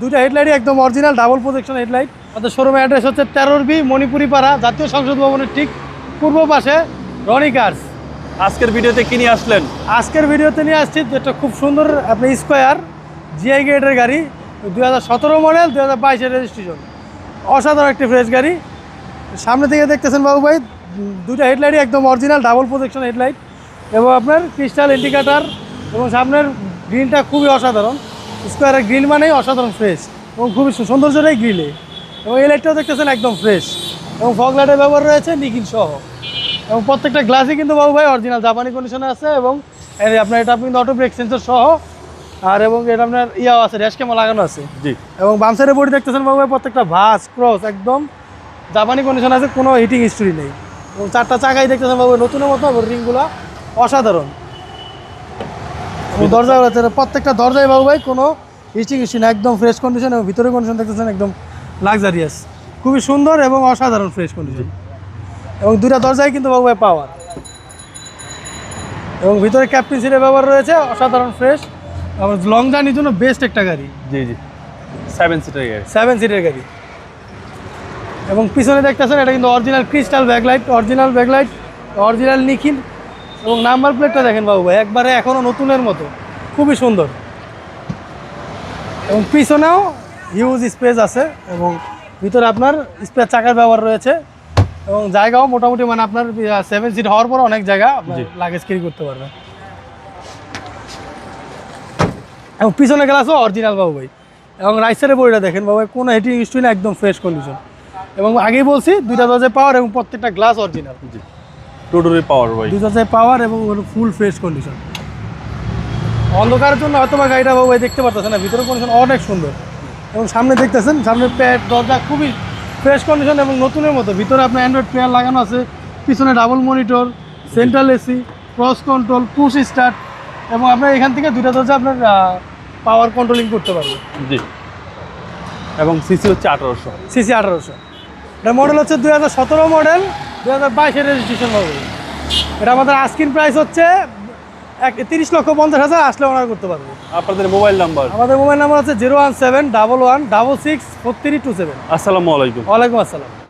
দুইটা হেডলাইটই একদম অরিজিনাল ডাবল প্রজেকশন হেডলাইট আমাদের শোরুমের অ্যাড্রেস হচ্ছে তেরোর বি মণিপুরি পাড়া জাতীয় সংসদ ভবনের ঠিক পূর্ব পাশে রনি কার্স আজকের ভিডিওতে কি নিয়ে আসলেন? আজকের ভিডিওতে নিয়ে আসছি যেটা খুব সুন্দর আপনি স্কোয়ার জিআই গ্রেডের গাড়ি দুই হাজার সতেরো মডেল দুই হাজার বাইশের রেজিস্ট্রেশন অসাধারণ একটি ফ্রেশ গাড়ি। সামনে থেকে দেখতেছেন বাবু ভাই দুইটা হেডলাইটই একদম অরিজিনাল ডাবল প্রজেকশন হেডলাইট এবং আপনার ক্রিস্টাল ইন্ডিকেটার এবং সামনের গ্রিলটা খুবই অসাধারণ। স্কোয়ারের গ্রিল মানেই অসাধারণ ফ্রেশ এবং খুবই সু- সৌন্দর্যটাই গ্রিলে এবং এই লাইটটাও দেখতেছেন একদম ফ্রেশ এবং ফগ লাইটের ব্যবহার রয়েছে নিখিল সহ। এবং প্রত্যেকটা গ্লাসই কিন্তু বাবু ভাই অরিজিনাল জাপানি কন্ডিশনে আছে এবং আপনার এটা কিন্তু অটো ব্রেক সেন্সর সহ। আর এবং এটা আপনার ইয়াও আছে র্যাশ ক্যামও লাগানো আছে। জি। এবং বাম সাইডে বডি দেখতেছেন বাবু ভাই প্রত্যেকটা ভাস ক্রস একদম জাপানি কন্ডিশন আছে কোনো হিটিং হিস্ট্রি নেই। এবং চারটা চাকাই দেখতেছেন বাবু নতুনের মতো রিংগুলো অসাধারণ। দরজা প্রত্যেকটা দরজায় বাবু ভাই কোনো হিস্ট্রি না একদম ফ্রেশ কন্ডিশন এবং ভিতরে কন্ডিশন দেখতেছেন একদম লাক্সারিয়াস খুবই সুন্দর এবং অসাধারণ ফ্রেশ কন্ডিশন এবং দুটা দরজায় কিন্তু বাবু ভাই পাওয়ার এবং ভিতরে ক্যাপ্টেন সিটের ব্যবহার রয়েছে অসাধারণ ফ্রেশ এবং লং জার্নির জন্য বেস্ট একটা গাড়ি। জি জি। সেভেন সিটার গাড়ি। সেভেন সিটের গাড়ি। এবং পিছনে দেখতেছেন এটা কিন্তু original crystal backlight original backlight original নিখিল এবং নাম্বার প্লেটটা দেখেন বাবু ভাই একবারে এখনও নতুনের মতো। খুবই সুন্দর। এবং পিছনেও হিউজ স্পেস আছে এবং ভিতরে আপনার স্পেস চাকার ব্যবহার রয়েছে। এবং জায়গাও মোটামুটি মানে আপনার সেভেন সিট হওয়ার পর অনেক জায়গা। লাগেজ ক্যারি করতে পারবে এবং পিছনে গ্লাসও অরিজিনাল বাবু ভাই। এবং রাইট সাইডে বইটা দেখেন বাবু ভাই কোনো হিটিং হিস্ট্রি না একদম ফ্রেশ কন্ডিশন এবং আগেই বলছি দুইটা দরজায় পাওয়ার এবং প্রত্যেকটা গ্লাস অরিজিনাল টোটোরি পাওয়ার ভাই। দুই পাওয়ার এবং ফুল ফ্রেশ কন্ডিশন অন্ধকারের জন্য হয়তো বা গাড়িটা বাবু দেখতে পারতেছেন না ভিতরে কন্ডিশন অনেক সুন্দর। এবং সামনে দেখতেছেন সামনে প্যাড দরজা খুবই ফ্রেশ কন্ডিশন এবং নতুনের মতো। ভিতরে আপনার অ্যান্ড্রয়েড প্লেয়ার লাগানো আছে পিছনে double monitor central AC cross control push start এবং আপনার এখান থেকে দুইটা দরজা আপনার পাওয়ার কন্ট্রোলিং করতে পারবে জি। এবং সিসি হচ্ছে আঠারোশো। সিসি আঠারোশো। এটা মডেল হচ্ছে দুই হাজার সতেরো মডেল দুই হাজার বাইশের রেজিস্ট্রেশন হবে। এটা আমাদের আস্কিন প্রাইস হচ্ছে এক তিরিশ লক্ষ পঞ্চাশ হাজার আসলে অর্ডার করতে পারব। আপনাদের মোবাইল নাম্বার আমাদের মোবাইল নাম্বার হচ্ছে zero one seven double one double six four three two seven আসসালামু আলাইকুম। ওয়ালাইকুম আসসালাম।